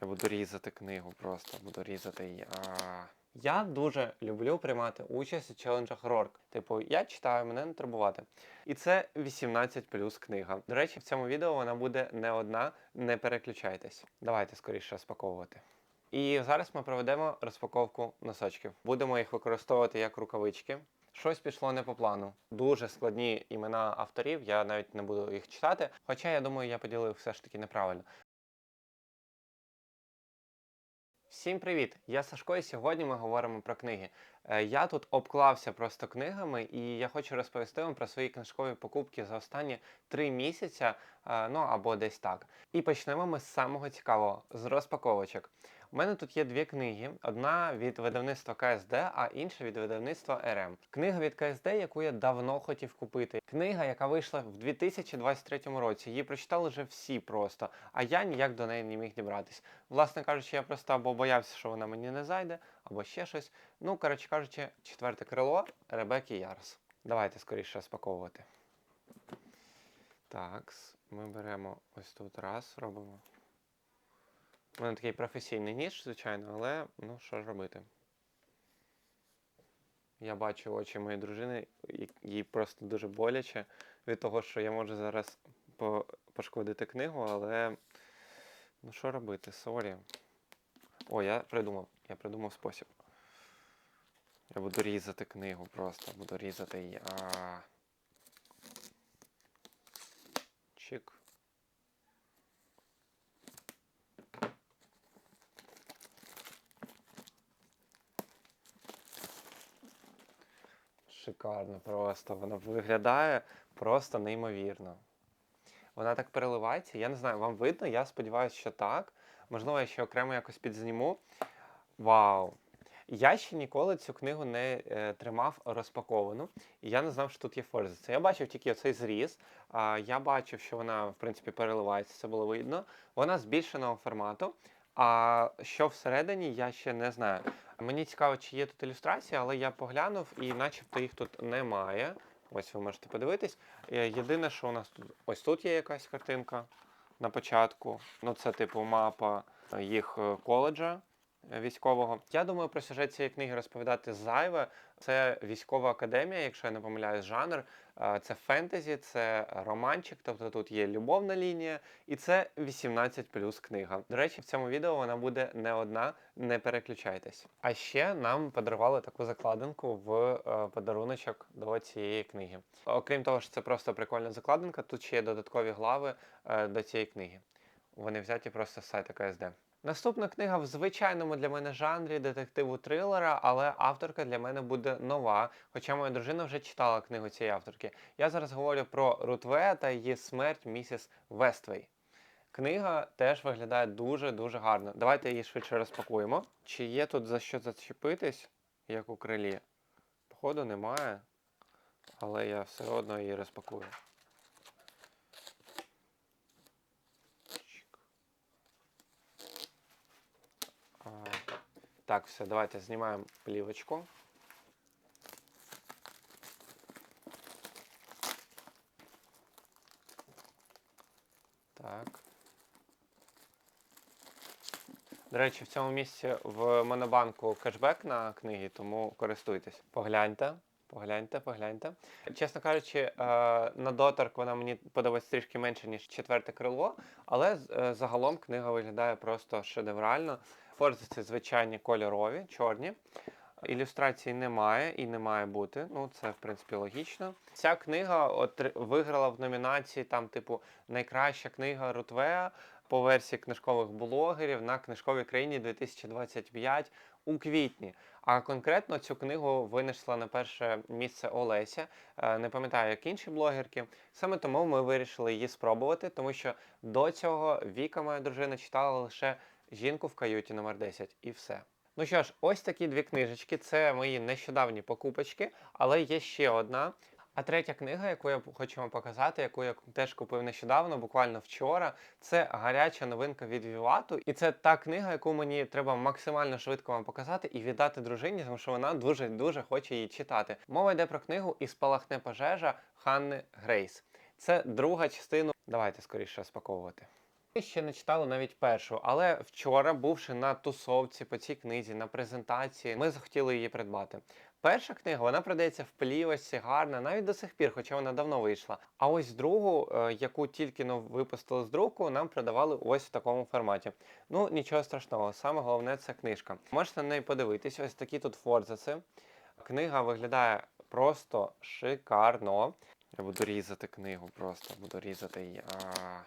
Я буду різати книгу просто, буду різати її. А. Я дуже люблю приймати участь у челенджах Рорк. Типу, я читаю, мене не турбувати. І це 18 плюс книга. До речі, в цьому відео вона буде не одна, не переключайтесь. Давайте скоріше розпаковувати. І зараз ми проведемо розпаковку носочків. Будемо їх використовувати як рукавички. Щось пішло не по плану. Дуже складні імена авторів, я навіть не буду їх читати. Хоча я думаю, я поділив все ж таки неправильно. Всім привіт! Я Сашко, і сьогодні ми говоримо про книги. Е, Я тут обклався просто книгами, і я хочу розповісти вам про свої книжкові покупки за останні три місяця, е, ну або десь так. І почнемо ми з самого цікавого з розпаковочок. У мене тут є дві книги: одна від видавництва КСД, а інша від видавництва РМ. Книга від КСД, яку я давно хотів купити. Книга, яка вийшла в 2023 році. Її прочитали вже всі просто, а я ніяк до неї не міг дібратись. Власне кажучи, я просто або боявся, що вона мені не зайде, або ще щось. Ну, коротше кажучи, четверте крило Ребекки Ярс. Давайте скоріше розпаковувати. Так, ми беремо ось тут раз, робимо. У мене такий професійний ніж, звичайно, але ну що ж робити. Я бачу очі моєї дружини, їй просто дуже боляче від того, що я можу зараз по- пошкодити книгу, але ну що робити, сорі. О, я придумав. Я придумав спосіб. Я буду різати книгу просто, буду різати її. А... Чик. Шикарно просто. Вона виглядає просто неймовірно. Вона так переливається. Я не знаю, вам видно? Я сподіваюся, що так. Можливо, я ще окремо якось підзніму. Вау! Я ще ніколи цю книгу не е, тримав розпаковану, і я не знав, що тут є форзиця. Я бачив тільки оцей зріз. А, я бачив, що вона, в принципі, переливається, це було видно. Вона збільшеного формату. А що всередині, я ще не знаю. Мені цікаво, чи є тут ілюстрація, але я поглянув і начебто їх тут немає. Ось ви можете подивитись. Е, Єдине, що у нас тут ось тут є якась картинка на початку. Ну, це типу мапа е, їх е, коледжа військового. Я думаю, про сюжет цієї книги розповідати зайве. Це військова академія, якщо я не помиляюсь, жанр. Це фентезі, це романчик, тобто тут є любовна лінія, і це 18 плюс книга. До речі, в цьому відео вона буде не одна, не переключайтесь. А ще нам подарували таку закладинку в е, подаруночок до цієї книги. Окрім того, що це просто прикольна закладинка, тут ще є додаткові глави е, до цієї книги. Вони взяті просто з сайту КСД. Наступна книга в звичайному для мене жанрі детективу трилера, але авторка для мене буде нова. Хоча моя дружина вже читала книгу цієї авторки. Я зараз говорю про Рутве та її смерть місіс Вествей. Книга теж виглядає дуже-дуже гарно. Давайте її швидше розпакуємо. Чи є тут за що зачепитись, як у крилі? Походу немає, але я все одно її розпакую. Так, все, давайте знімаємо плівочку. Так. До речі, в цьому місці в Монобанку кешбек на книги, тому користуйтесь. Погляньте, погляньте, погляньте. Чесно кажучи, е, на доторк вона мені подобається трішки менше, ніж четверте крило, але е, загалом книга виглядає просто шедеврально. Форзиці звичайні кольорові, чорні. Ілюстрацій немає і не має бути. Ну, це в принципі логічно. Ця книга отри- виграла в номінації там, типу, найкраща книга Рутвеа по версії книжкових блогерів на книжковій країні 2025 у квітні. А конкретно цю книгу винесла на перше місце Олеся. Е, Не пам'ятаю, як інші блогерки. Саме тому ми вирішили її спробувати, тому що до цього Віка, моя дружина, читала лише жінку в каюті номер 10 і все. Ну що ж, ось такі дві книжечки. Це мої нещодавні покупочки, але є ще одна. А третя книга, яку я хочу вам показати, яку я теж купив нещодавно, буквально вчора, це гаряча новинка від Вівату. І це та книга, яку мені треба максимально швидко вам показати і віддати дружині, тому що вона дуже дуже хоче її читати. Мова йде про книгу І спалахне пожежа Ханни Грейс. Це друга частина. Давайте скоріше розпаковувати. Ще не читали навіть першу, але вчора, бувши на тусовці по цій книзі, на презентації, ми захотіли її придбати. Перша книга вона продається в плівочці, гарна, навіть до сих пір, хоча вона давно вийшла. А ось другу, е, яку тільки но випустили з друку, нам продавали ось в такому форматі. Ну, нічого страшного, саме головне це книжка. Можете на неї подивитись, ось такі тут форзаци. Книга виглядає просто шикарно. Я буду різати книгу, просто буду різати її. А. А,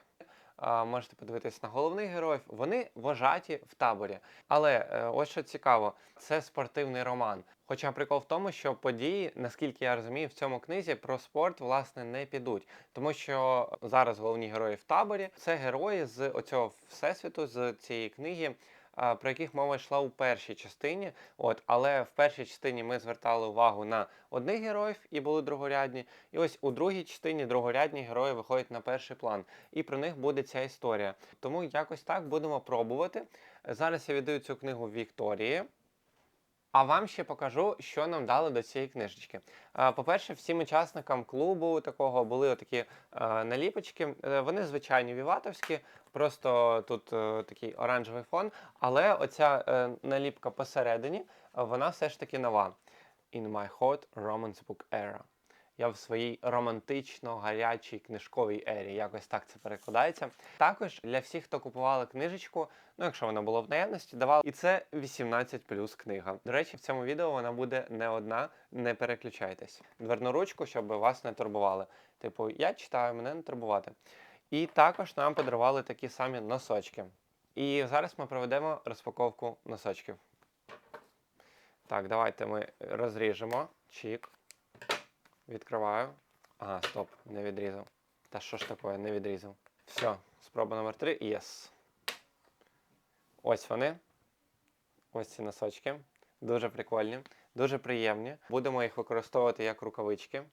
можете подивитись на головних героїв. Вони вожаті в таборі. Але е, ось що цікаво, це спортивний роман. Хоча прикол в тому, що події, наскільки я розумію, в цьому книзі про спорт власне не підуть, тому що зараз головні герої в таборі це герої з оцього всесвіту, з цієї книги. Про яких мова йшла у першій частині, от але в першій частині ми звертали увагу на одних героїв і були другорядні. І ось у другій частині другорядні герої виходять на перший план, і про них буде ця історія. Тому якось так будемо пробувати. Зараз я віддаю цю книгу Вікторії. А вам ще покажу, що нам дали до цієї книжечки. Е, По-перше, всім учасникам клубу такого були отакі е, наліпочки. Е, Вони звичайні віватовські, просто тут такий оранжевий фон. Але оця наліпка посередині, вона все ж таки нова. In my hot romance book era. Я в своїй романтично гарячій книжковій ері. Якось так це перекладається. Також для всіх, хто купували книжечку, ну якщо вона була в наявності, давали. І це 18 плюс книга. До речі, в цьому відео вона буде не одна, не переключайтесь. Дверну ручку, щоб вас не турбували. Типу, я читаю, мене не турбувати. І також нам подарували такі самі носочки. І зараз ми проведемо розпаковку носочків. Так, давайте ми розріжемо. Чік. Відкриваю. Ага, стоп, не відрізав. Та що ж таке, не відрізав. Все, спроба номер 3. Єс. Ось вони. Ось ці носочки. Дуже прикольні, дуже приємні. Будемо їх використовувати як рукавички.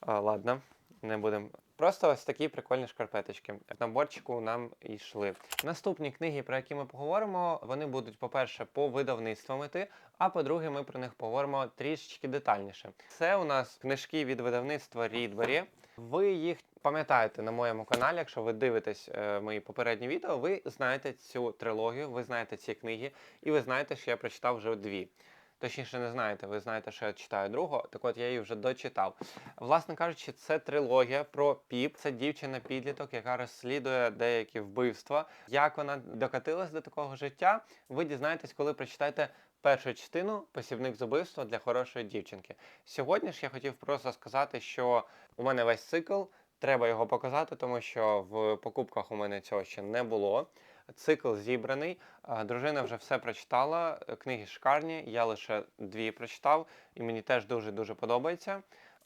А, ладно, не будемо. Просто ось такі прикольні шкарпеточки. В наборчику нам йшли. Наступні книги, про які ми поговоримо, вони будуть, по-перше, по видавництвам іти, а по-друге, ми про них поговоримо трішечки детальніше. Це у нас книжки від видавництва Рідбері. Ви їх пам'ятаєте на моєму каналі, якщо ви дивитесь е, мої попередні відео, ви знаєте цю трилогію, ви знаєте ці книги, і ви знаєте, що я прочитав вже дві. Точніше, не знаєте, ви знаєте, що я читаю другу, так от я її вже дочитав. Власне кажучи, це трилогія про піп. Це дівчина-підліток, яка розслідує деякі вбивства. Як вона докатилась до такого життя, ви дізнаєтесь, коли прочитаєте першу частину Посібник з убивства для хорошої дівчинки. Сьогодні ж я хотів просто сказати, що у мене весь цикл. Треба його показати, тому що в покупках у мене цього ще не було. Цикл зібраний. Дружина вже все прочитала. е, Книги шикарні. Я лише дві прочитав, і мені теж дуже дуже подобається.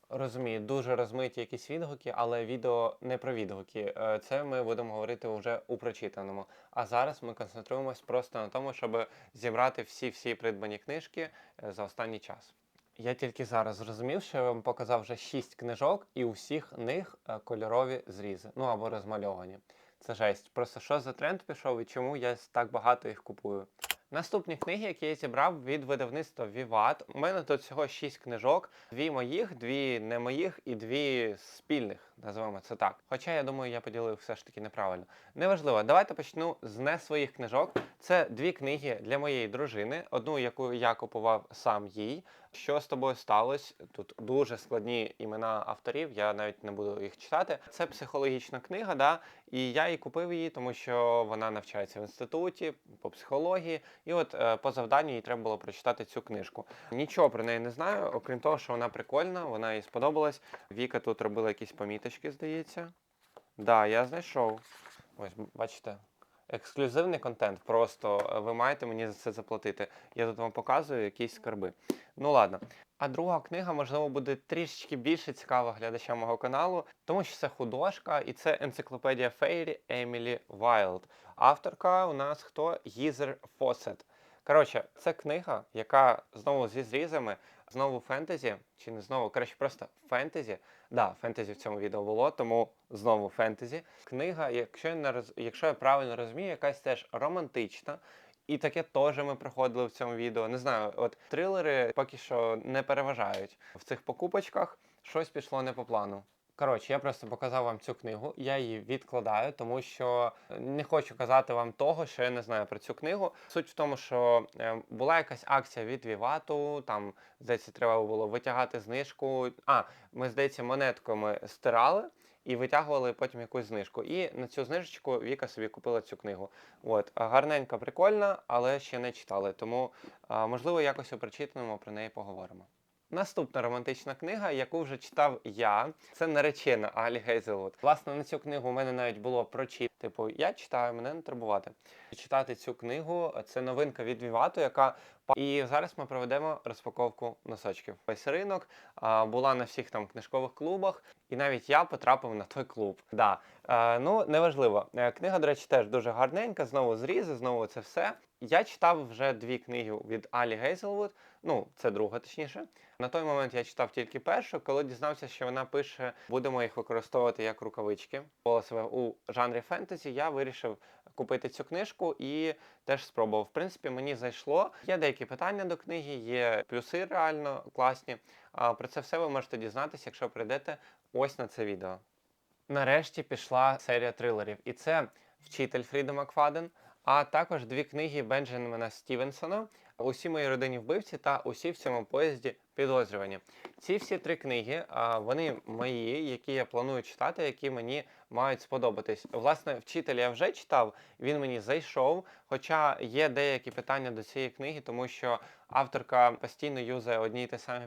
Розумію, дуже розмиті якісь відгуки, але відео не про відгуки. Е, Це ми будемо говорити вже у прочитаному. А зараз ми концентруємось просто на тому, щоб зібрати всі-всі придбані книжки е, за останній час. Я тільки зараз зрозумів, що я вам показав вже 6 книжок, і у всіх них кольорові зрізи, ну або розмальовані. Це жесть. Просто що за тренд пішов і чому я так багато їх купую. Наступні книги, які я зібрав від видавництва Vivat. У мене тут всього 6 книжок: дві моїх, дві не моїх і дві спільних, називаємо це так. Хоча я думаю, я поділив все ж таки неправильно. Неважливо, давайте почну з не своїх книжок. Це дві книги для моєї дружини, одну, яку я купував сам їй. Що з тобою сталося? Тут дуже складні імена авторів, я навіть не буду їх читати. Це психологічна книга, да? і я її купив її, тому що вона навчається в інституті по психології. І от е, по завданню їй треба було прочитати цю книжку. Нічого про неї не знаю, окрім того, що вона прикольна, вона їй сподобалась. Віка тут робила якісь поміточки, здається. Да, я знайшов. Ось, бачите. Ексклюзивний контент, просто е, ви маєте мені за це заплатити. Я тут вам показую якісь скарби. Ну ладно. А друга книга, можливо, буде трішечки більше цікава глядачам мого каналу, тому що це художка і це енциклопедія Фейрі Емілі Вайлд. Авторка у нас хто? Гізер Фосет. Коротше, це книга, яка знову зі зрізами, знову фентезі, чи не знову, коротше, просто фентезі. Да, фентезі в цьому відео було, тому знову фентезі. Книга, якщо я не роз... якщо я правильно розумію, якась теж романтична. І таке теж ми проходили в цьому відео. Не знаю, от трилери поки що не переважають в цих покупочках. Щось пішло не по плану. Коротше, я просто показав вам цю книгу, я її відкладаю, тому що не хочу казати вам того, що я не знаю про цю книгу. Суть в тому, що е, була якась акція від Вівату, там, здається, треба було витягати знижку. А, ми, здається, монетками стирали і витягували потім якусь знижку. І на цю знижечку Віка собі купила цю книгу. От, гарненька, прикольна, але ще не читали. Тому, можливо, якось у прочитаному про неї поговоримо. Наступна романтична книга, яку вже читав я, це наречена Алі Гейзелвуд. Власне, на цю книгу у мене навіть було прочит. Типу, я читаю, мене не турбувати. Читати цю книгу це новинка від Вівату, яка і зараз ми проведемо розпаковку носочків. Весь ринок а, була на всіх там книжкових клубах, і навіть я потрапив на той клуб. Да. А, ну, неважливо. Е, Книга, до речі, теж дуже гарненька. Знову зрізи, знову це все. Я читав вже дві книги від Алі Гейзелвуд. Ну, це друга, точніше. На той момент я читав тільки першу, коли дізнався, що вона пише, будемо їх використовувати як рукавички. Було себе у жанрі фентезі. Я вирішив купити цю книжку і теж спробував. В принципі, мені зайшло. Є деякі питання до книги, є плюси реально класні. А про це все ви можете дізнатися, якщо прийдете ось на це відео. Нарешті пішла серія трилерів, і це вчитель Фріда Макфаден, а також дві книги Бенджаміна Стівенсона Усі мої родині вбивці та усі в цьому поїзді підозрювані. Ці всі три книги, вони мої, які я планую читати, які мені мають сподобатись. Власне, вчитель я вже читав, він мені зайшов. Хоча є деякі питання до цієї книги, тому що авторка постійно юзає одні й ті самі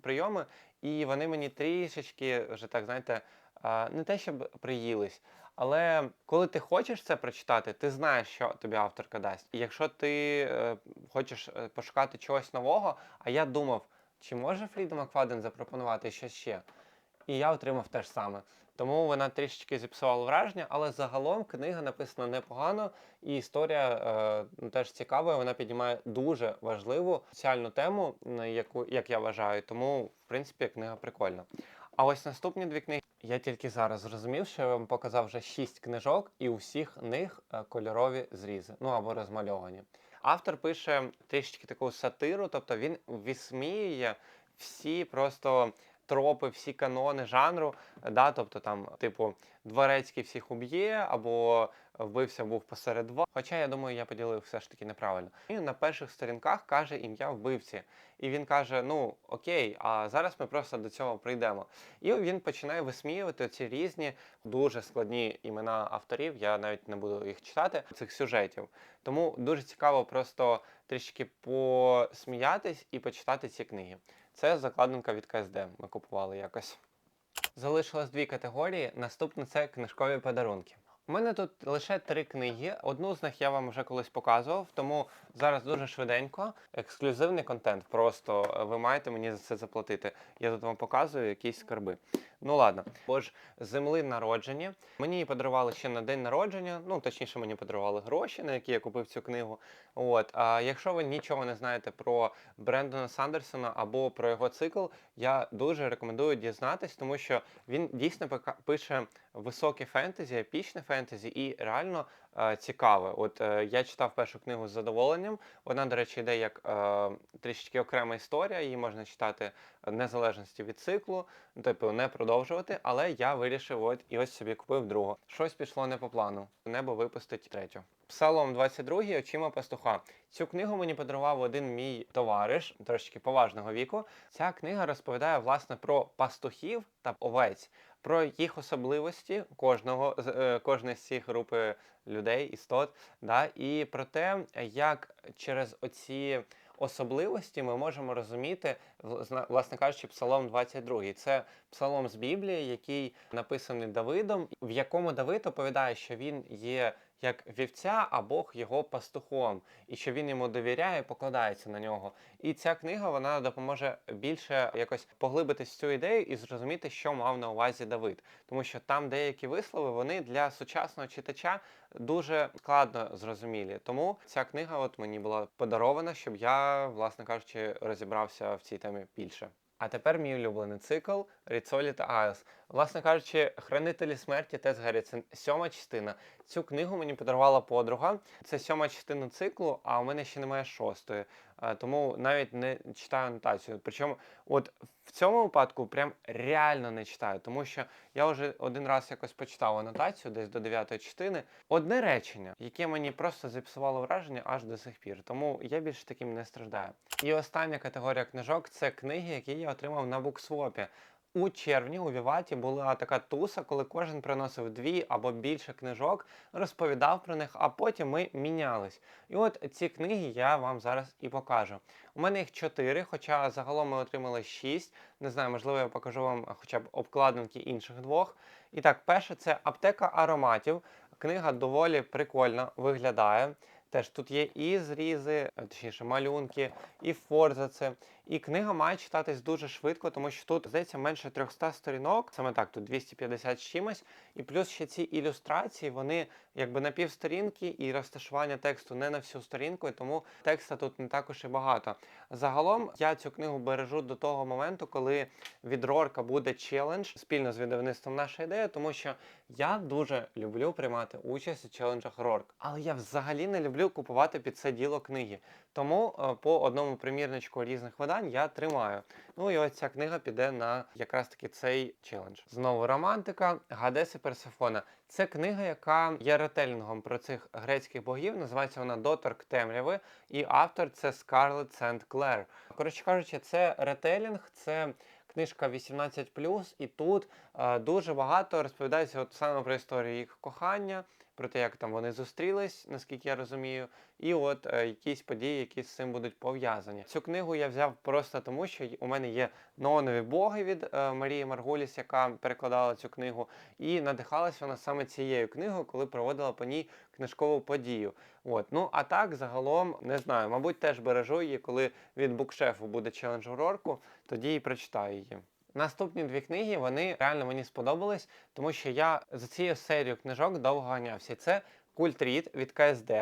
прийоми, і вони мені трішечки вже так знаєте, не те, щоб приїлись. Але коли ти хочеш це прочитати, ти знаєш, що тобі авторка дасть. І якщо ти е, хочеш е, пошукати чогось нового, а я думав, чи може Фріда Макфаден запропонувати щось ще? І я отримав те ж саме. Тому вона трішечки зіпсувала враження, але загалом книга написана непогано, і історія е, ну, теж цікава. Вона піднімає дуже важливу соціальну тему, яку як я вважаю. Тому, в принципі, книга прикольна. А ось наступні дві книги. Я тільки зараз зрозумів, що я вам показав вже шість книжок, і у всіх них е, кольорові зрізи, ну або розмальовані. Автор пише трішечки таку сатиру, тобто він висміює всі просто тропи, всі канони жанру. Да, Тобто там, типу, дворецький всіх уб'є, або вбився був посеред два. Хоча я думаю, я поділив все ж таки неправильно. Він на перших сторінках каже ім'я вбивці. І він каже: Ну окей, а зараз ми просто до цього прийдемо. І він починає висміювати ці різні дуже складні імена авторів. Я навіть не буду їх читати цих сюжетів. Тому дуже цікаво просто трішки посміятись і почитати ці книги. Це закладинка від КСД. Ми купували якось. Залишилось дві категорії. Наступне це книжкові подарунки. У мене тут лише три книги. Одну з них я вам вже колись показував, тому зараз дуже швиденько. Ексклюзивний контент. Просто е, ви маєте мені за це заплатити. Я тут вам показую якісь скарби. Ну ладно, бо ж земли народження. Мені її подарували ще на день народження. Ну точніше, мені подарували гроші, на які я купив цю книгу. От а якщо ви нічого не знаєте про Брендона Сандерсона або про його цикл, я дуже рекомендую дізнатись, тому що він дійсно пише високе фентезі, епічне фентезі і реально цікаве. От е, я читав першу книгу з задоволенням. Вона, до речі, йде як е, трішечки окрема історія. Її можна читати в незалежності від циклу, типу не продовжувати. Але я вирішив, от і ось собі купив другу. Щось пішло не по плану. Небо випустить третю. Псалом 22 очима пастуха. Цю книгу мені подарував один мій товариш, трошки поважного віку. Ця книга розповідає власне про пастухів та овець, про їх особливості кожного з- е, кожної з цих групи людей, істот, да, і про те, як через оці особливості ми можемо розуміти, власне кажучи, Псалом 22. Це псалом з Біблії, який написаний Давидом, в якому Давид оповідає, що він є як вівця, а Бог його пастухом, і що він йому довіряє, покладається на нього. І ця книга вона допоможе більше якось поглибитись в цю ідею і зрозуміти, що мав на увазі Давид. Тому що там деякі вислови вони для сучасного читача дуже складно зрозумілі. Тому ця книга от мені була подарована, щоб я, власне кажучи, розібрався в цій темі більше. А тепер мій улюблений цикл Ріцолі та Айлс. Власне кажучи, Хранителі смерті Тес Гаррі це сьома частина. Цю книгу мені подарувала подруга. Це сьома частина циклу, а у мене ще немає шостої. Е, Тому навіть не читаю анотацію. Причому, от в цьому випадку прям реально не читаю, тому що я вже один раз якось почитав анотацію, десь до дев'ятої частини. Одне речення, яке мені просто зіпсувало враження аж до сих пір. Тому я більше таким не страждаю. І остання категорія книжок це книги, які я отримав на буксвопі. У червні у Віваті була така туса, коли кожен приносив дві або більше книжок, розповідав про них, а потім ми мінялись. І от ці книги я вам зараз і покажу. У мене їх чотири, хоча загалом ми отримали шість. Не знаю, можливо, я покажу вам хоча б обкладинки інших двох. І так, перше це аптека ароматів. Книга доволі прикольно виглядає. Теж тут є і зрізи, точніше, малюнки, і форзаци. І книга має читатись дуже швидко, тому що тут, здається, менше 300 сторінок. Саме так, тут 250 з чимось. І плюс ще ці ілюстрації, вони якби на півсторінки, і розташування тексту не на всю сторінку, і тому текста тут не також і багато. Загалом я цю книгу бережу до того моменту, коли від Рорка буде челендж спільно з видавництвом наша ідея, тому що я дуже люблю приймати участь у челенджах Рорк. Але я взагалі не люблю купувати під це діло книги. Тому е, по одному примірничку різних видань я тримаю. Ну і ось ця книга піде на якраз таки цей челендж. Знову романтика, Гадес і Персефона. Це книга, яка є ретелінгом про цих грецьких богів. Називається вона Доторк темряви, і автор це Скарлетт Сент Клер. Коротше кажучи, це ретелінг, це книжка 18+, і тут е, дуже багато розповідається от саме про історію їх кохання, про те, як там вони зустрілись, наскільки я розумію, і от е, якісь події, які з цим будуть пов'язані. Цю книгу я взяв просто тому, що у мене є Ноонові боги від е, Марії Маргуліс, яка перекладала цю книгу, і надихалась вона саме цією книгою, коли проводила по ній книжкову подію. От. Ну а так, загалом, не знаю, мабуть, теж бережу її, коли від букшефу буде челендж у Рорку, тоді і прочитаю її. Наступні дві книги вони реально мені сподобались, тому що я за цією серією книжок довго ганявся. Це Культ Рід від КСД.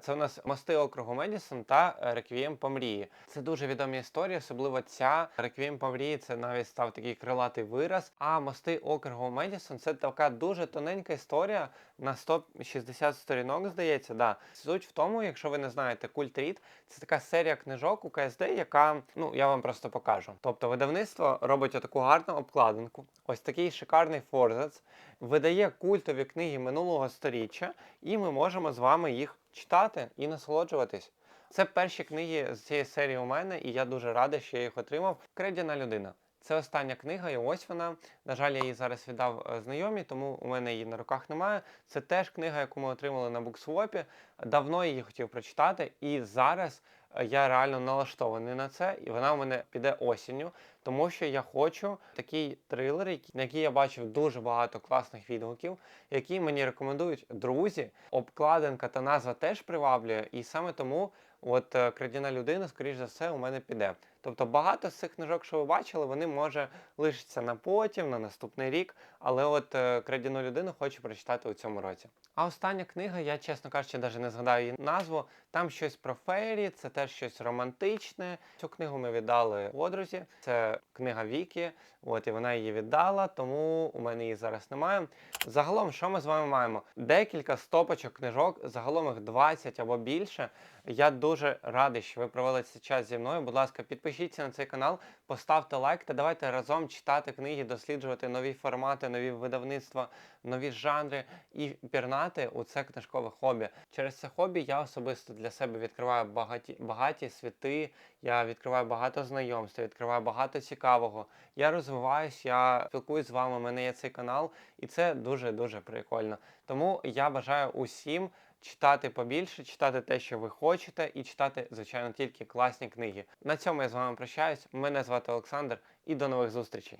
Це у нас мости округу Медісон та Реквієм по мрії. Це дуже відомі історії, особливо ця Реквієм по мрії. Це навіть став такий крилатий вираз. А мости округу Медісон це така дуже тоненька історія на 160 сторінок, здається. Да. Суть в тому, якщо ви не знаєте, Культ Рід це така серія книжок у КСД, яка ну я вам просто покажу. Тобто, видавництво робить таку гарну обкладинку, ось такий шикарний форзац, видає культові книги минулого сторіччя, і ми можемо з вами їх читати і насолоджуватись. Це перші книги з цієї серії у мене, і я дуже радий, що я їх отримав. Кредіна людина. Це остання книга, і ось вона. На жаль, я її зараз віддав е, знайомі, тому у мене її на руках немає. Це теж книга, яку ми отримали на буксвопі. Давно її хотів прочитати, і зараз е, я реально налаштований на це, і вона у мене піде осінню, тому що я хочу такий трилер, на який я бачив дуже багато класних відгуків, які мені рекомендують друзі. Обкладинка та назва теж приваблює, і саме тому от е, крадіна людина, скоріш за все, у мене піде. Тобто багато з цих книжок, що ви бачили, вони може лишаться на потім, на наступний рік, але от е, крадіну людину хочу прочитати у цьому році. А остання книга, я чесно кажучи, навіть не згадаю її назву. Там щось про фейрі, це теж щось романтичне. Цю книгу ми віддали подрузі. Це книга Вікі. От і вона її віддала, тому у мене її зараз немає. Загалом, що ми з вами маємо? Декілька стопочок книжок, загалом їх 20 або більше. Я дуже радий, що ви провели цей час зі мною. Будь ласка, підпишіться на цей канал, поставте лайк та давайте разом читати книги, досліджувати нові формати, нові видавництва, нові жанри і пірнати у це книжкове хобі. Через це хобі я особисто для себе відкриваю багаті, багаті світи, я відкриваю багато знайомств, відкриваю багато цікавого. Я розвиваюсь, я спілкуюсь з вами. У мене є цей канал, і це дуже дуже прикольно. Тому я бажаю усім читати побільше, читати те, що ви хочете, і читати, звичайно, тільки класні книги. На цьому я з вами прощаюсь. Мене звати Олександр, і до нових зустрічей.